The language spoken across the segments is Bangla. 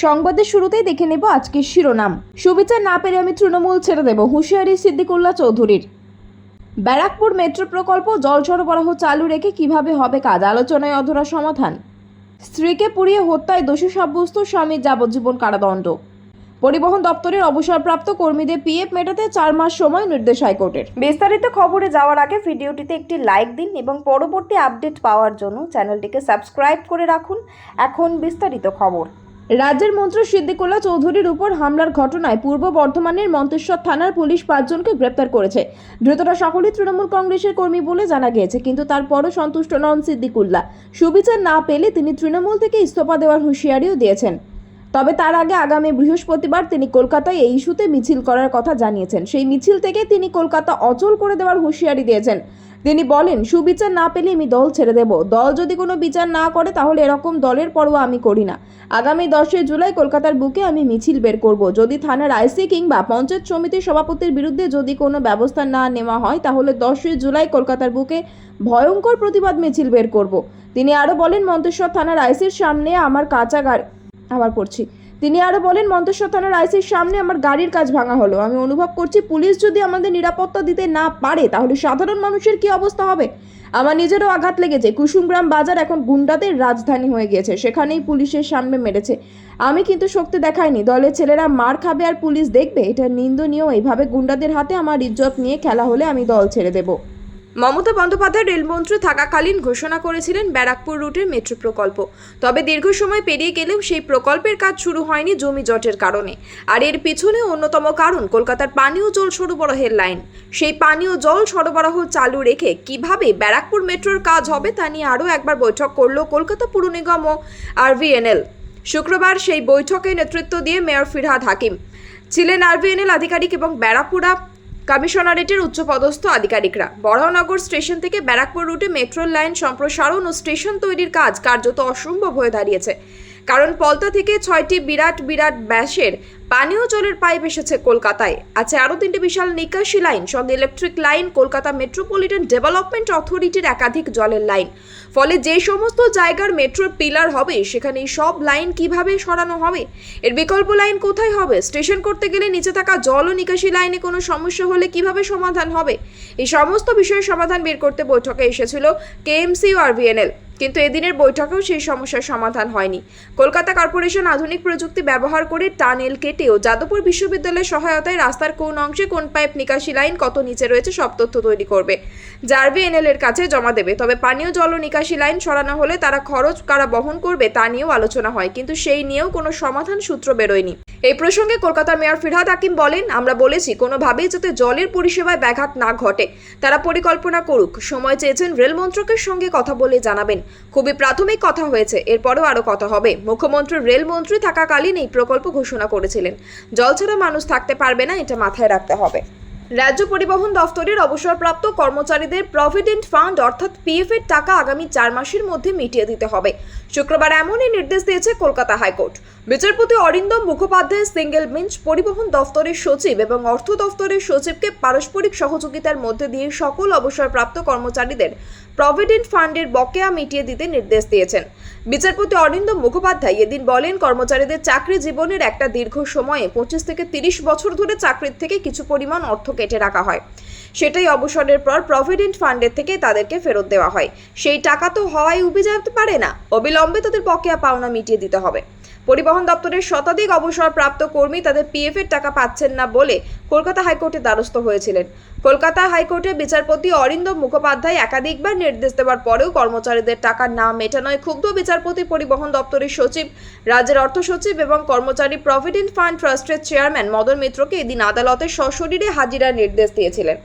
সংবাদের শুরুতেই দেখে নেব আজকের শিরোনাম। সুবিচার না পেরে আমি তৃণমূল ছেড়ে দেব, হুঁশিয়ারি সিদ্দিকুল্লাহ চৌধুরীর। ব্যারাকপুর মেট্রো প্রকল্প জল সরবরাহ চালু রেখে কীভাবে হবে কাজ? আলোচনায় অধরা সমাধান। স্ত্রীকে পুড়িয়ে হত্যায় দোষী সাব্যস্ত স্বামীর যাবজ্জীবন কারাদণ্ড। পরিবহন দপ্তরের অবসরপ্রাপ্ত কর্মীদের পিএফ মেটাতে চার মাস সময় নির্দেশ হাইকোর্টের। বিস্তারিত খবরে যাওয়ার আগে ভিডিওটিতে একটি লাইক দিন এবং পরবর্তী আপডেট পাওয়ার জন্য চ্যানেলটিকে সাবস্ক্রাইব করে রাখুন। এখন বিস্তারিত খবর। রাজ্যের মন্ত্রী সিদ্দিকুল্লাহ চৌধুরীর উপর হামলার ঘটনায় পূর্ব বর্ধমানের মন্তেশ্বর থানার পুলিশ পাঁচজনকে গ্রেপ্তার করেছে। ধৃতরা সকলেই তৃণমূল কংগ্রেসের কর্মী বলে জানা গিয়েছে, কিন্তু তারপরও সন্তুষ্ট নন সিদ্দিকুল্লাহ। সুবিচার না পেলে তিনি তৃণমূল থেকে ইস্তফা দেওয়ার হুঁশিয়ারিও দিয়েছেন। তবে তার আগে আগামী বৃহস্পতিবার তিনি কলকাতায় এই ইস্যুতে মিছিল করার কথা জানিয়েছেন। সেই মিছিল থেকে তিনি কলকাতা অচল করে দেওয়ার হুঁশিয়ারি দিয়েছেন। তিনি বলেন, সুবিচার না পেলে আমি দল ছেড়ে দেব। দল যদি কোনো বিচার না করে, তাহলে এরকম দলের পরোয়া আমি করি না। আগামী দশই জুলাই কলকাতার বুকে আমি মিছিল বের করব। যদি থানার আইসি কিংবা পঞ্চায়েত সমিতির সভাপতির বিরুদ্ধে যদি কোনো ব্যবস্থা না নেওয়া হয়, তাহলে দশই জুলাই কলকাতার বুকে ভয়ঙ্কর প্রতিবাদ মিছিল বের করব। তিনি আরও বলেন, মন্তেশ্বর থানার আইসির সামনে আমার কাঁচা গাড়ি আবার পড়ছি। তিনি আরও বলেন, মন্তেশ্বর থানার আইসির সামনে আমার গাড়ির কাজ ভাঙা হলো। আমি অনুভব করছি পুলিশ যদি আমাদের নিরাপত্তা দিতে না পারে, তাহলে সাধারণ মানুষের কি অবস্থা হবে? আমার নিজেরও আঘাত লেগেছে। কুসুমগ্রাম বাজার এখন গুন্ডাদের রাজধানী হয়ে গিয়েছে। সেখানেই পুলিশের সামনে মেরেছে। আমি কিন্তু শক্তি দেখাইনি। দলের ছেলেরা মার খাবে আর পুলিশ দেখবে? এটা নিন্দনীয়। এইভাবে গুন্ডাদের হাতে আমার ইজ্জত নিয়ে খেলা হলে আমি দল ছেড়ে দেবো। মমতা বন্দ্যোপাধ্যায় রেলমন্ত্রী থাকাকালীন ঘোষণা করেছিলেন ব্যারাকপুর রুটের মেট্রো প্রকল্প। তবে দীর্ঘ সময় পেরিয়ে গেলেও সেই প্রকল্পের কাজ শুরু হয়নি জমি জটের কারণে। আর এর পিছনে অন্যতম কারণ, কলকাতার পানীয় জল সরবরাহের লাইন। সেই পানীয় জল সরবরাহ চালু রেখে কীভাবে ব্যারাকপুর মেট্রোর কাজ হবে তা নিয়ে আরও একবার বৈঠক করল কলকাতা পুর নিগম ও আরভিএনএল। শুক্রবার সেই বৈঠকে নেতৃত্ব দিয়ে মেয়র ফিরহাদ হাকিম। ছিলেন আরভিএনএল আধিকারিক এবং ব্যারাকপুরা কমিশনারেটের উচ্চপদস্থ আধিকারিকরা। বড়ানগর স্টেশন থেকে ব্যারাকপুর রুটে মেট্রো লাইন সম্প্রসারণ ও স্টেশন তৈরির কাজ কার্যত অসম্ভব হয়ে দাঁড়িয়েছে। কারণ পলতা থেকে ছয়টি বিরাট বিরাট ব্যাসের পানীয় জলের পাইপ এসেছে কলকাতায়। আছে আরও তিনটি বিশাল নিকাশি লাইন, সঙ্গে electric line Kolkata metropolitan development অথরিটির একাধিক জলের লাইন ফলে যে সমস্ত জায়গার মেট্রো পিলার হবে, সেখানে সব লাইন কীভাবে সরানো হবে? এর বিকল্প লাইন কোথায় হবে? স্টেশন করতে গেলে নিচে থাকা জল ও নিকাশি লাইনে কোনো সমস্যা হলে কীভাবে সমাধান হবে? এই সমস্ত বিষয়ের সমাধান বের করতে বৈঠকে এসেছিল কেএমসি ও আরভিএনএল কিন্তু এদিনের বৈঠকেও সেই সমস্যার সমাধান হয়নি। কলকাতা কর্পোরেশন আধুনিক প্রযুক্তি ব্যবহার করে টানেল কেটেও যাদবপুর বিশ্ববিদ্যালয়ের সহায়তায় রাস্তার কোন অংশে কোন পাইপ নিকাশি লাইন কত নিচে রয়েছে সব তথ্য তৈরি করবে। জারবি এনএল এর কাছে জমা দেবে। তবে পানীয় জল ও নিকাশি লাইন সরানো হলে তারা খরচ কারা বহন করবে তা নিয়েও আলোচনা হয়। কিন্তু সেই নিয়েও কোনো সমাধান সূত্র বেরোয়নি। এই প্রসঙ্গে কলকাতার মেয়র ফিরহাদ হাকিম বলেন, আমরা বলেছি, কোনোভাবেই যাতে জলের পরিষেবায় ব্যাঘাত না ঘটে। তারা পরিকল্পনা করুক। সময় চেয়েছেন রেল মন্ত্রকের সঙ্গে কথা বলে জানাবেন। খুবই প্রাথমিক কথা হয়েছে। এরপরও আরও কথা হবে। মুখ্যমন্ত্রী রেলমন্ত্রী থাকাকালীন এই প্রকল্প ঘোষণা করেছিলেন। জল ছাড়া মানুষ থাকতে পারবে না, এটা মাথায় রাখতে হবে। রাজ্য পরিবহন দফতরের অবসরপ্রাপ্ত কর্মচারীদের প্রভিডেন্ট ফান্ড অর্থাৎ পিএফ এর টাকা আগামী চার মাসের মধ্যে মিটিয়ে দিতে হবে। শুক্রবার এমনই নির্দেশ দিয়েছে কলকাতা হাইকোর্ট। বিচারপতি অরিন্দম মুখোপাধ্যায় সিঙ্গেল বেঞ্চ পরিবহন দফতরের সচিব এবং অর্থ দফতরের সচিবকে পারস্পরিক সহযোগিতার মধ্যে দিয়ে সকল অবসরপ্রাপ্ত কর্মচারীদের প্রভিডেন্ট ফান্ডের বকেয়া মিটিয়ে দিতে নির্দেশ দিয়েছেন। বিচারপতি অরিন্দম মুখোপাধ্যায় এদিন বলেন, কর্মচারীদের চাকরি জীবনের একটা দীর্ঘ সময়ে পঁচিশ থেকে তিরিশ বছর ধরে চাকরির থেকে কিছু পরিমাণ অর্থ কেটে রাখা হয়। সেটাই অবসরের পর প্রভিডেন্ট ফান্ডের থেকে তাদেরকে ফেরত দেওয়া হয়। সেই টাকা তো হওয়ায় উবে যেতে পারে না। অবিলম্বে তাদের বকেয়া পাওনা মিটিয়ে দিতে হবে। পরিবহন দপ্তরের শতাধিক অবসরপ্রাপ্ত কর্মী তাদের পিএফ এর টাকা পাচ্ছেন না বলে কলকাতা হাইকোর্টে দ্বারস্থ হয়েছিলেন। কলকাতা হাইকোর্টের বিচারপতি অরিন্দম মুখোপাধ্যায় একাধিকবার নির্দেশ দেওয়ার পরেও কর্মচারীদের টাকা না মেটানোয় ক্ষুব্ধ বিচারপতি, পরিবহন দপ্তরের সচিব, রাজ্যের অর্থ সচিব এবং কর্মচারী প্রভিডেন্ট ফান্ড ট্রাস্টের চেয়ারম্যান মদন মিত্রকে এদিন আদালতে সশরীরে হাজিরার নির্দেশ দিয়েছিলেন।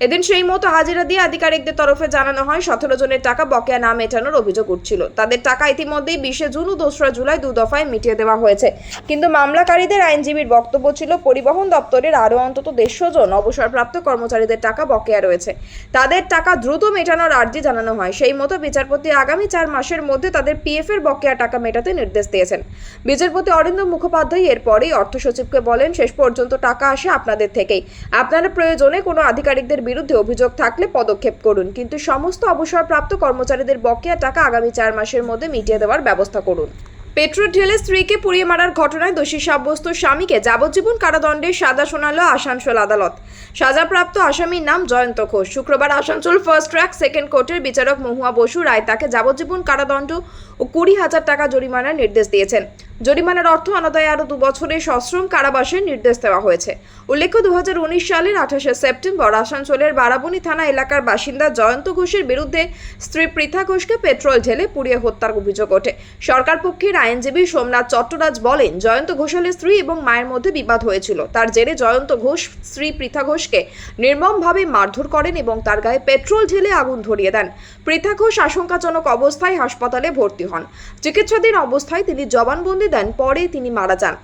এদিন সেই মতো হাজিরা দিয়ে আধিকারিকদের তরফে জানানো হয়, সতেরো জনের টাকা বকেয়া না মেটানোর অভিযোগ উঠছিল। তাদের টাকা ইতিমধ্যেই বিশে জুন ও দোসরা জুলাই দু দফায় মিটিয়ে দেওয়া হয়েছে। কিন্তু মামলাকারীদের আইনজীবীর বক্তব্য ছিল, পরিবহন দপ্তরের আরও অন্তত দেড়শো জন অবসরপ্রাপ্ত কর্মচারীদের টাকা বকেয়া রয়েছে। তাদের টাকা দ্রুত মেটানোর আর্জি জানানো হয়। সেই মতো বিচারপতি আগামী চার মাসের মধ্যে তাদের পিএফ এর বকেয়া টাকা মেটাতে নির্দেশ দিয়েছেন। বিচারপতি অরিন্দম মুখোপাধ্যায় এরপরেই অর্থ সচিবকে বলেন, শেষ পর্যন্ত টাকা আসে আপনাদের থেকেই। আপনারা প্রয়োজনে কোনো আধিকারিকদের বিরুদ্ধে অভিযোগ থাকলে পদক্ষেপ করুন, কিন্তু সমস্ত অবসরপ্রাপ্ত কর্মচারীদের বকেয়া টাকা আগামী চার মাসের মধ্যে মিটিয়ে দেওয়ার ব্যবস্থা করুন। পেট্রোল ঢেলে স্ত্রীকে পুড়িয়ে মারার ঘটনায় দোষী সাব্যস্ত স্বামীকে যাবজ্জীবন কারাদণ্ডের সাজা শোনালো আসানসোল আদালত। সাজাপ্রাপ্ত আসামির নাম জয়ন্ত ঘোষ। শুক্রবার আসানসোল ফার্স্ট ট্র্যাক সেকেন্ড কোর্টের বিচারক মহুয়া বসু রায় তাকে যাবজ্জীবন কারাদণ্ড ও কুড়ি হাজার টাকা জরিমানার নির্দেশ দিয়েছেন। জরিমানার অর্থ অনাদায়ে আরও দু বছরের সশ্রম কারাবাসের নির্দেশ দেওয়া হয়েছে। উল্লেখ্য দু সালের আঠাশে সেপ্টেম্বর আসানসোলের বারাবণী থানা এলাকার বাসিন্দা জয়ন্ত ঘোষের বিরুদ্ধে স্ত্রী পৃথা ঘোষকে পেট্রোল ঢেলে পুড়িয়ে হত্যার অভিযোগ ওঠে। সরকার পক্ষের আইনজীবী সোমনাথ চট্টরাজ বলেন, জয়ন্ত ঘোষালের স্ত্রী এবং মায়ের মধ্যে বিবাদ হয়েছিল। তার জেরে জয়ন্ত ঘোষ, স্ত্রী পৃথা ঘোষকে নির্মমভাবে মারধর করেন এবং তার গায়ে পেট্রোল ঢেলে আগুন ধরিয়ে দেন। পৃথা ঘোষ আশঙ্কাজনক অবস্থায় হাসপাতালে ভর্তি হন। চিকিৎসাধীন অবস্থায় তিনি জবানবন্দি দেন, পরে তিনি মারা যান।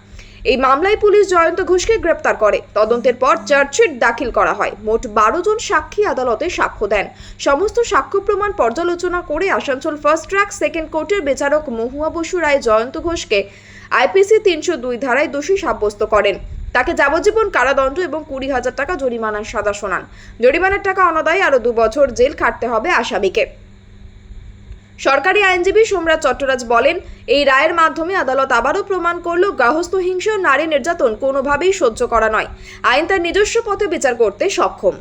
এই মামলায় পুলিশ জয়ন্ত ঘোষকে গ্রেপ্তার করে। তদন্তের পর চার্জশিট দাখিল করা হয়। মোট বারো জন সাক্ষী আদালতে সাক্ষ্য দেন। সমস্ত সাক্ষ্য প্রমাণ পর্যালোচনা করে আসানসোল ফার্স্ট ট্র্যাক, সেকেন্ড কোর্টের বিচারক মহুয়া বসু রায় জয়ন্ত ঘোষকে আইপিসি তিনশো দুই ধারায় দোষী সাব্যস্ত করেন। তাকে যাবজ্জীবন কারাদণ্ড এবং কুড়ি হাজার টাকা জরিমানার সাজা শোনান। জরিমানার টাকা অনাদায়ে আরও দু বছর জেল খাটতে হবে আসামিকে। সরকারি আইনজীবী সোমরাজ চট্টরাজ বলেন, এই রায়ের মাধ্যমে আদালত আবারও প্রমাণ করল গার্হস্থ হিংসা নারী নির্যাতন কোনোভাবেই সহ্য করা নয়। আইন তার নিজস্ব পথে বিচার করতে সক্ষম।